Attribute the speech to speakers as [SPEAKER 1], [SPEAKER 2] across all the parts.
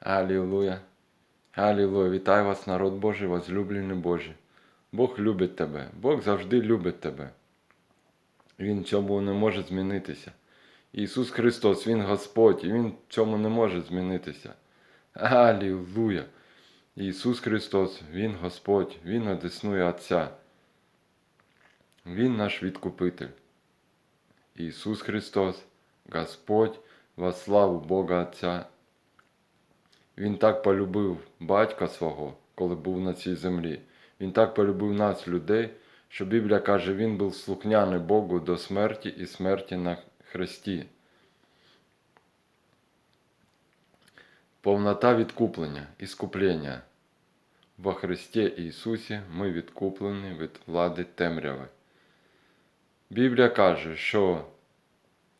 [SPEAKER 1] Алілуя. Алілуя. Вітаю вас, народ Божий, возлюблені Божі. Бог любить тебе. Бог завжди любить тебе. Він в цьому не може змінитися. Ісус Христос, Він Господь, і Він в цьому не може змінитися. Алілуя. Ісус Христос, Він Господь, Він одеснує Отця. Він наш відкупитель. Ісус Христос, Господь, во славу Бога Отця. Він так полюбив батька свого, коли був на цій землі. Він так полюбив нас, людей, що Біблія каже, він був слухняний Богу до смерті і смерті на хресті. Повнота відкуплення, іскуплення. Во Христі Ісусі ми відкуплені від влади темряви. Біблія каже, що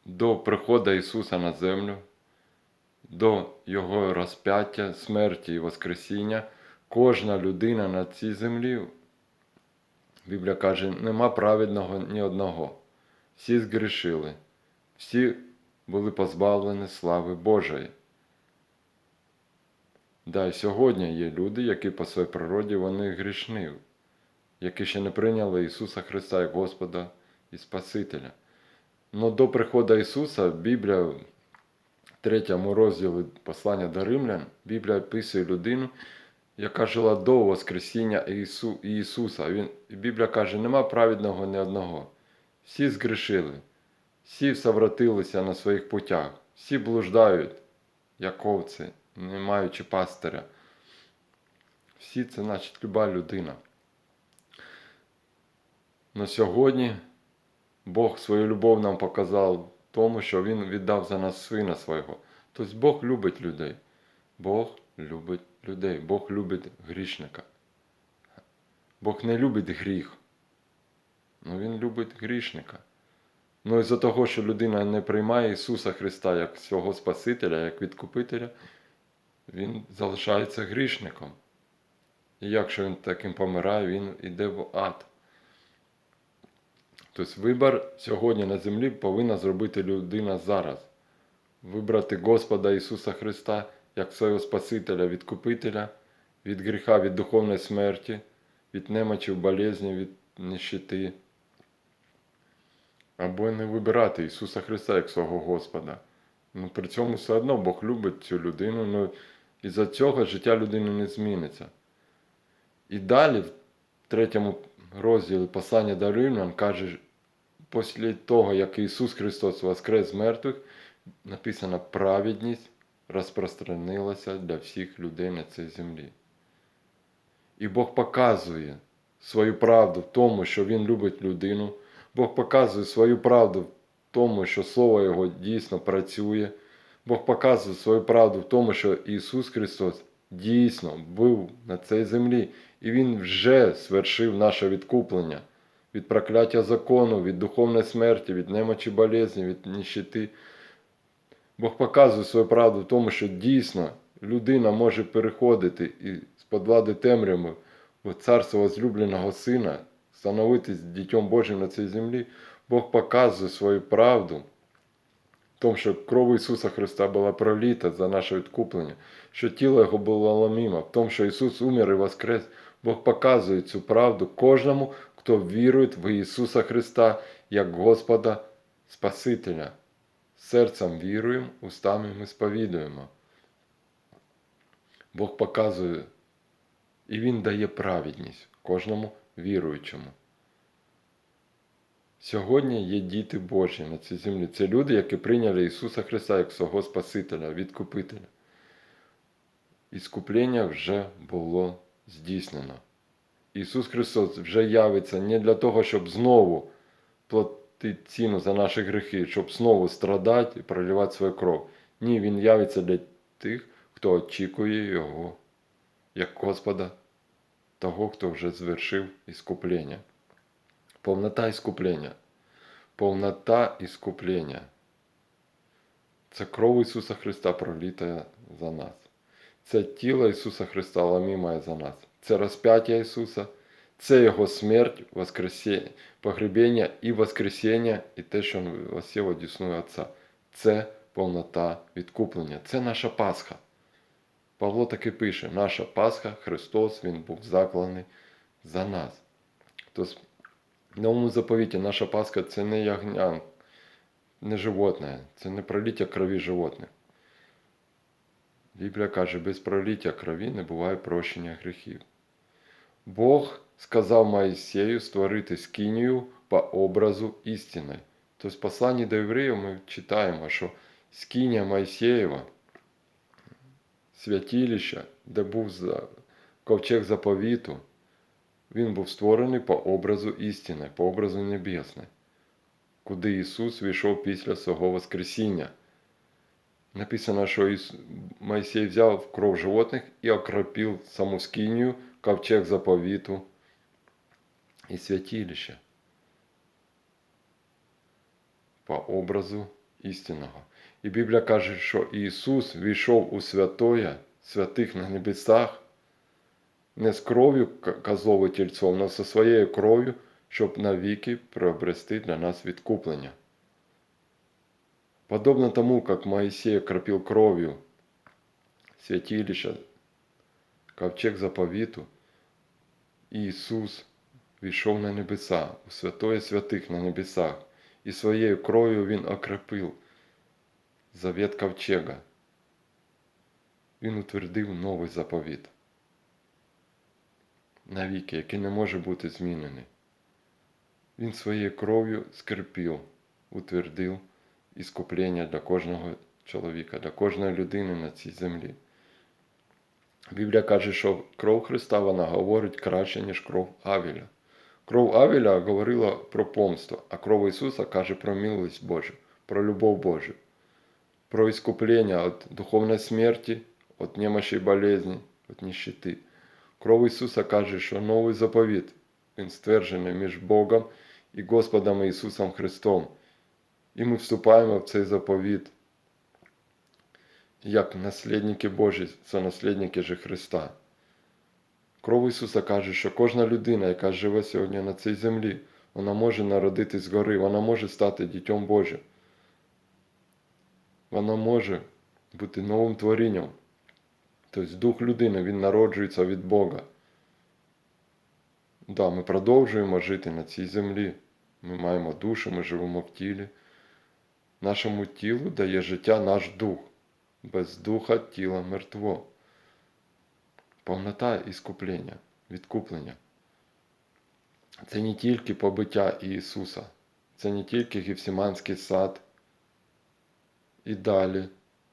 [SPEAKER 1] до приходу Ісуса на землю, до Його розп'яття, смерті і Воскресіння, кожна людина на цій землі, Біблія каже, нема праведного ні одного. Всі згрішили, всі були позбавлені слави Божої. Да, і сьогодні є люди, які по своїй природі вони грішні, які ще не прийняли Ісуса Христа як Господа і Спасителя. Но до приходу Ісуса Біблія третьому розділі послання до Римлян, Біблія описує людину, яка жила до Воскресіння Ісу, Ісуса. Він, Біблія каже, нема праведного ні одного. Всі згрішили, всі совратилися на своїх путях, всі блуждають, як овці, не маючи пастиря. Всі це, значить, люба людина. Но сьогодні Бог свою любов нам показав тому, що Він віддав за нас сина свого. Тобто Бог любить людей. Бог любить людей. Бог любить грішника. Бог не любить гріх. Ну Він любить грішника. Ну і за того, що людина не приймає Ісуса Христа як свого Спасителя, як відкупителя, він залишається грішником. І якщо він таким помирає, він йде в ад. Тобто вибір сьогодні на землі повинна зробити людина зараз. Вибрати Господа Ісуса Христа як свого Спасителя, відкупителя, від гріха, від духовної смерті, від немочів, болезні, від нищети. Або не вибирати Ісуса Христа як свого Господа. Ну, при цьому все одно Бог любить цю людину, ну і за цього життя людини не зміниться. І далі, в третьому розділі послання до Римлян каже, після того, як Ісус Христос воскрес з мертвих, написано праведність розпространилася для всіх людей на цій землі. І Бог показує свою правду в тому, що Він любить людину. Бог показує свою правду в тому, що Слово Його дійсно працює. Бог показує свою правду в тому, що Ісус Христос дійсно був на цій землі, і Він вже свершив наше відкуплення від прокляття закону, від духовної смерті, від немочі болезні, від нищети. Бог показує свою правду в тому, що дійсно людина може переходити і з влади темряви в царство возлюбленого Сина, становитись дітьом Божим на цій землі. Бог показує свою правду в тому, що кров Ісуса Христа була проліта за наше відкуплення, що тіло Його було ломімо, в тому, що Ісус умер і воскрес. Бог показує цю правду кожному, хто вірує в Ісуса Христа як Господа Спасителя. Серцем віруємо, устами ми сповідуємо. Бог показує і Він дає праведність кожному віруючому. Сьогодні є діти Божі на цій землі. Це люди, які прийняли Ісуса Христа як свого Спасителя, Відкупителя. Іскуплення вже було здійснено. Ісус Христос вже явиться не для того, щоб знову платити ціну за наші гріхи, щоб знову страдати і проливати свою кров. Ні, Він явиться для тих, хто очікує Його як Господа, того, хто вже звершив іскуплення. Повнота іскуплення. Повнота іскуплення. Це кров Ісуса Христа проліта за нас. Це тіло Ісуса Христа ламімає за нас. Це розп'яття Ісуса, це Його смерть, воскресіння, погребення і воскресіння, і те, що Він одіснує, одіснує Отця. Це повнота відкуплення. Це наша Пасха. Павло таки пише: наша Пасха, Христос, Він був закланий за нас. Тобто, в новому заповіті наша Пасха це не ягня, не животне, це не проліття крові животних. Біблія каже, без проліття крові не буває прощення гріхів. Бог сказав Моїсею створити скинію по образу істини. Тобто в посланні до євреїв ми читаємо, що скиня Моїсеєва, святилище, де був ковчег заповіту, він був створений по образу істини, по образу небесної, куди Ісус війшов після свого Воскресіння. Написано, що Іс... Моїсей взяв кров животних і окропив саму скинію, ковчег заповіту і святилище по образу істинного. І Біблія каже, що Ісус війшов у святоє, святих на небесах, не з кров'ю к- козловою тільцом, але зі своєю кров'ю, щоб навіки приобрести для нас відкуплення. Подобно тому, как Моисей окропил кровью святилище, ковчег заповіту, Ісус війшов на небеса, у святої святих на небесах, і своєю кров'ю Він окропив завет ковчега. Він утвердив новий заповіт навіки, який не може бути змінений. Він своєю кров'ю скріпив, утвердив іскуплення для кожного чоловіка, для кожної людини на цій землі. Біблія каже, що кров Христа вона говорить краще, ніж кров Авіля. Кров Авіля говорила про помство, а кров Ісуса каже про милость Божу, про любов Божу, про іскуплення від духовної смерті, від немощі і болезні, від нищети. Кров Ісуса каже, що новий заповіт, він стверджений між Богом і Господом Ісусом Христом. І ми вступаємо в цей заповіт як наслідники Божі, це наслідники же Христа. Кров Ісуса каже, що кожна людина, яка живе сьогодні на цій землі, вона може народитись згори, вона може стати дітьом Божим. Вона може бути новим творінням. Тобто дух людини, він народжується від Бога. Да, ми продовжуємо жити на цій землі. Ми маємо душу, ми живемо в тілі. Нашому тілу дає життя наш дух. Без духа тіло мертво. Повнота іскуплення, відкуплення. Це не тільки побиття Ісуса, це не тільки Гефсиманський сад і далі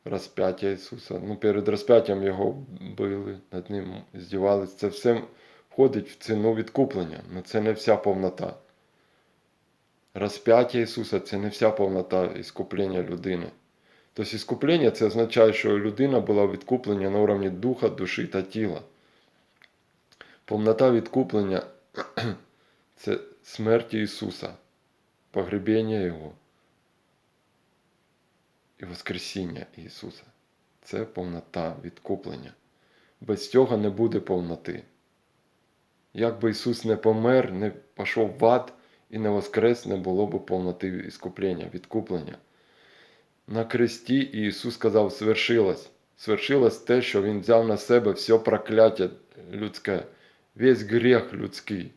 [SPEAKER 1] розп'яття Ісуса. Ну, перед розп'яттям Його били, над ним здівались. Це все входить в ціну відкуплення, але це не вся повнота. Розп'яття Ісуса це не вся повнота іскуплення людини. Тобто іскуплення це означає, що людина була відкуплена на уровні духа, душі та тіла. Повнота відкуплення це смерть Ісуса, погребення Його і Воскресіння Ісуса. Це повнота відкуплення. Без цього не буде повноти. Як би Ісус не помер, не пішов в ад і не воскрес, не було б повноти іскуплення, відкуплення. На кресті Ісус сказав, свершилось. Свершилось те, що Він взяв на себе все прокляття людське, весь гріх людський.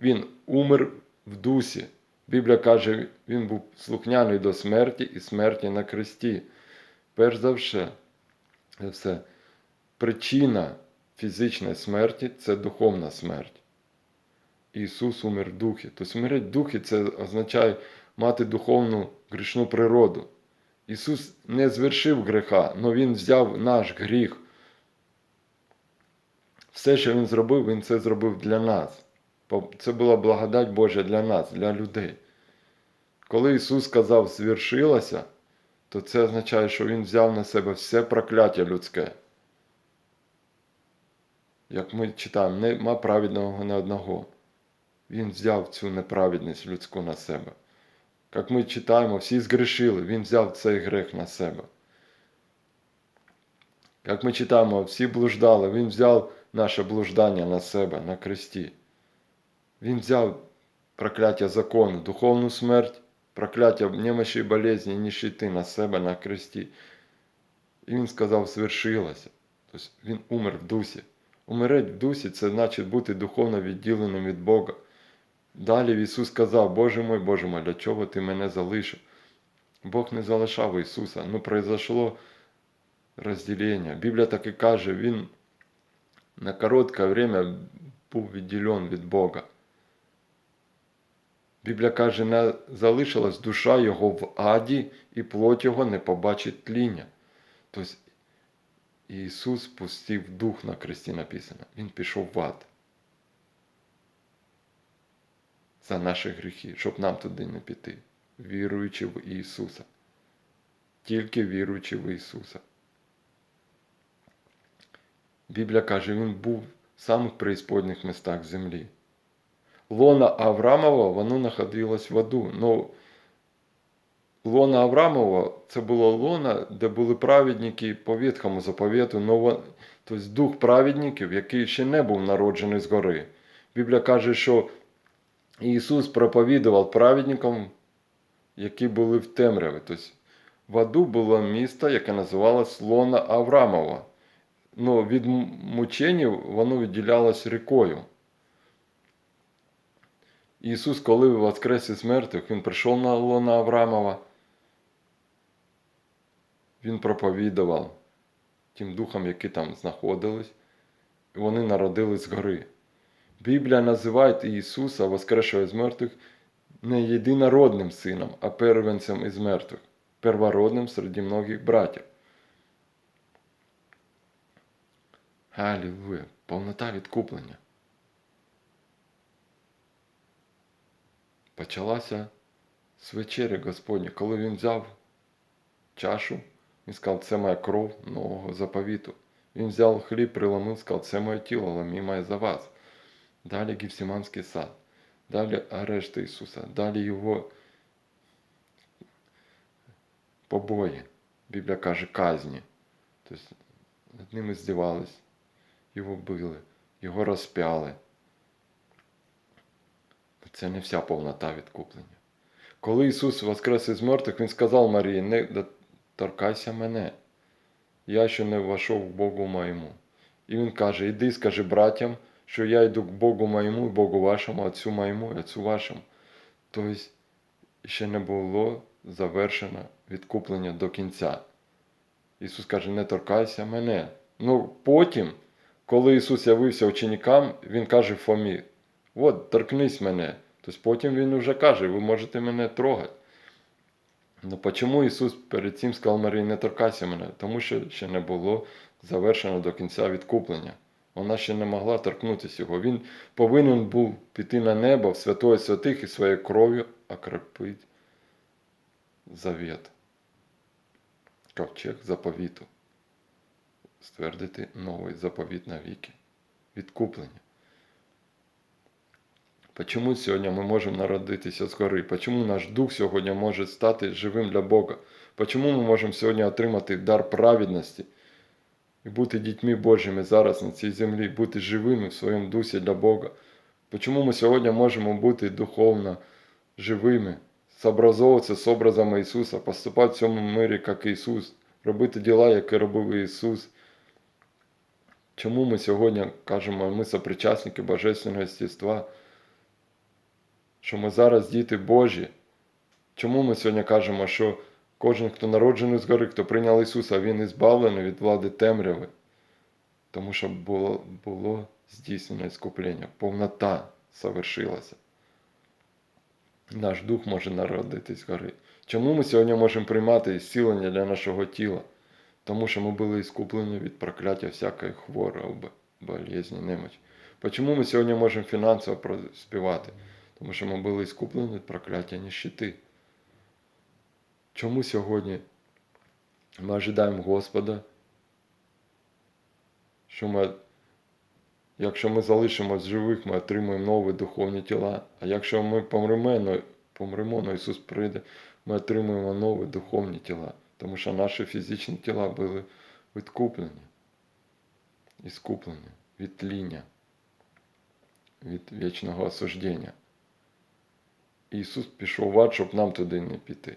[SPEAKER 1] Він умер в дусі. Біблія каже, він був слухняний до смерті і смерті на кресті. Перш за все, все, причина фізичної смерті це духовна смерть. Ісус умер в духі. Тобто смерть в духі це означає мати духовну грішну природу. Ісус не звершив гріха, але Він взяв наш гріх. Все, що Він зробив, Він це зробив для нас. Це була благодать Божа для нас, для людей. Коли Ісус сказав звершилося, то це означає, що Він взяв на себе все прокляття людське. Як ми читаємо, нема праведного не одного. Він взяв цю неправедність людську на себе. Як ми читаємо, всі згрішили, Він взяв цей грех на себе. Як ми читаємо, всі блуждали, Він взяв наше блуждання на себе на кресті. Він взяв прокляття закону, духовну смерть, прокляття немощі болезні, нищети на себе на кресті. І він сказав, свершилося. Тобто він умер в дусі. Умереть в дусі це значить бути духовно відділеним від Бога. Далі Ісус сказав, Боже мой, Боже мой, для чого ти мене залишив? Бог не залишав Ісуса. Ну, произошло розділення. Біблія так і каже, Він на коротке время був відділен від Бога. Біблія каже, не залишилась душа його в аді, і плоть його не побачить тління. Тобто Ісус пустив дух на кресті написано. Він пішов в ад. За наші гріхи, щоб нам туди не піти, віруючи в Ісуса. Тільки віруючи в Ісуса. Біблія каже, Він був в самих преісподніх містах землі. Лона Аврамова, воно знаходилось в аду. Ну, лона Аврамова це було лона, де були праведники по Ветхому заповіту, но, тобто дух праведників, який ще не був народжений згори. Біблія каже, що Ісус проповідував праведникам, які були в темряві. Тобто в аду було місто, яке називалось Лона Аврамова. Ну, від мученів воно відділялось рікою. Ісус, коли воскрес із мертвих, Він прийшов на лона Аврамова. Він проповідував тим духам, які там знаходились, і вони народились згори. Біблія називає Ісуса, воскресшого з мертвих, не єдинородним сином, а первенцем із мертвих, первородним серед многих братів. Алілуя! Повнота відкуплення. Почалася з вечері Господня, коли він взяв чашу, він сказав, це моя кров нового заповіту. Він взяв хліб, приломив, сказав, це моє тіло, ломімое за вас. Далі Гефсиманський сад, далі арешт Ісуса, далі Його побої. Біблія каже казні. Тобто над ними здівались, його били, його розпяли. Це не вся повнота відкуплення. Коли Ісус воскрес із мертвих, Він сказав Марії, не торкайся мене, я ще не ввійшов в Богу моєму. І Він каже, іди, скажи братям, що я йду к Богу моєму, і Богу вашому, Отцю моєму, і Отцю вашому. Тобто ще не було завершено відкуплення до кінця. Ісус каже, не торкайся мене. Ну потім, коли Ісус явився ученикам, Він каже Фомі, от, торкнись мене. Тобто потім Він вже каже, ви можете мене трогати. Ну чому Ісус перед цим сказав Марії, не торкайся мене? Тому що ще не було завершено до кінця відкуплення. Вона ще не могла торкнутися його. Він повинен був піти на небо в святої святих і своєю кров'ю окропити завіт. Ковчег заповіту. Ствердити новий заповіт навіки. Відкуплення. Почому сьогодні ми можемо народитися згори? Почому наш дух сьогодні може стати живим для Бога? Почому ми можемо сьогодні отримати дар праведності і бути дітьми Божими зараз на цій землі, бути живими в своєму дусі для Бога? Почому ми сьогодні можемо бути духовно живими, сообразовуватися з образами Ісуса, поступати в цьому мирі, як Ісус, робити діла, які робив Ісус? Чому ми сьогодні кажемо, ми сопричасники Божественного естества? що ми зараз діти Божі. Чому ми сьогодні кажемо, що кожен, хто народжений згори, хто прийняв Ісуса, він ізбавлений від влади темряви? Тому що було було здійснено іскуплення, повнота совершилася. Наш дух може народитись згори. Чому ми сьогодні можемо приймати зцілення для нашого тіла? Тому що ми були іскуплені від прокляття всякої хвороби, болезні, немочі. Чому ми сьогодні можемо фінансово проспівати? Тому що ми були іскуплені від прокляття ніщити. Чому сьогодні ми ожидаємо Господа, що ми, якщо ми залишимось живих, ми отримуємо нові духовні тіла. А якщо ми помремо, ну, помремо, ну Ісус прийде, ми отримуємо нові духовні тіла. Тому що наші фізичні тіла були відкуплені, іскуплені від тління, від вічного осуждення. Ісус пішов в ад, щоб нам туди не піти.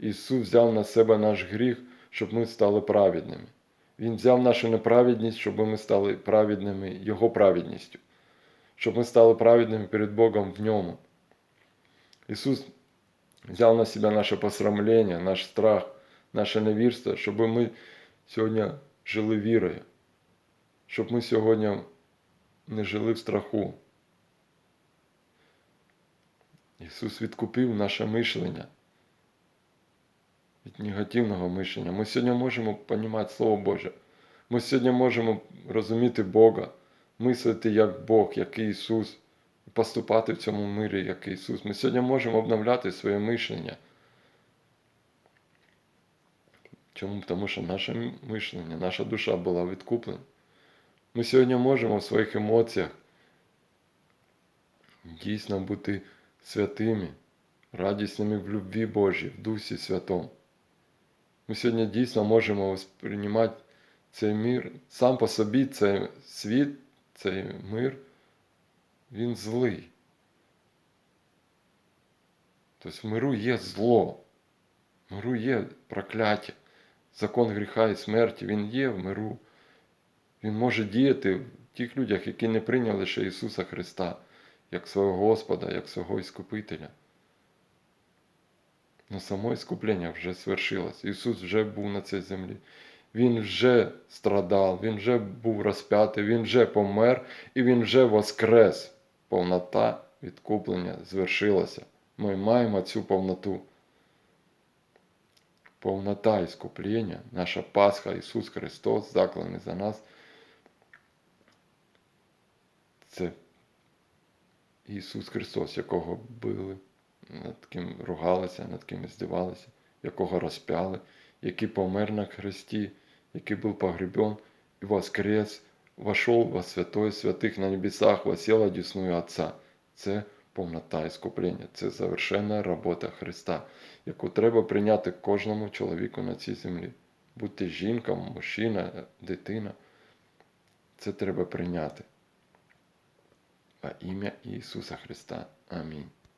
[SPEAKER 1] Ісус взяв на себе наш гріх, щоб ми стали праведними. Він взяв нашу неправедність, щоб ми стали праведними Його праведністю, щоб ми стали праведними перед Богом в ньому. Ісус взяв на себя наше посрамлення, наш страх, наше невірство, щоб ми сьогодні жили вірою, щоб ми сьогодні не жили в страху. Ісус відкупив наше мишлення від негативного мишлення. Ми сьогодні можемо розуміти Слово Боже. Ми сьогодні можемо розуміти Бога, мислити як Бог, як Ісус, поступати в цьому мирі, як Ісус. Ми сьогодні можемо обновляти своє мишлення. Чому? Тому що наше мишлення, наша душа була відкуплена. Ми сьогодні можемо в своїх емоціях дійсно бути святими, радісними в любві Божій, в Дусі Святому. Ми сьогодні дійсно можемо сприймати цей мир. Сам по собі цей світ, цей мир, він злий. Тобто в миру є зло, в миру є прокляття, закон гріха і смерті, він є в миру. Він може діяти в тих людях, які не прийняли ще Ісуса Христа як свого Господа, як свого Іскупителя. Но само іскуплення вже свершилось. Ісус вже був на цій землі. Він вже страдав, Він вже був розп'ятий, Він вже помер і Він вже воскрес. Повнота відкуплення звершилася. Ми маємо цю повноту. Повнота іскуплення, наша Пасха, Ісус Христос, закланий за нас. Це Ісус Христос, якого били, над ким ругалися, над ким здивалися, якого розпяли, який помер на хресті, який був погребен и воскрес, вошел во святое святых на небесах, восел одесную Отца. Це повнота іскуплення, це завершена робота Христа, яку треба прийняти кожному чоловіку на цій землі. Будьте жінка, мужчина, дитина. Це треба прийняти. Во ім'я Ісуса Христа. Амінь.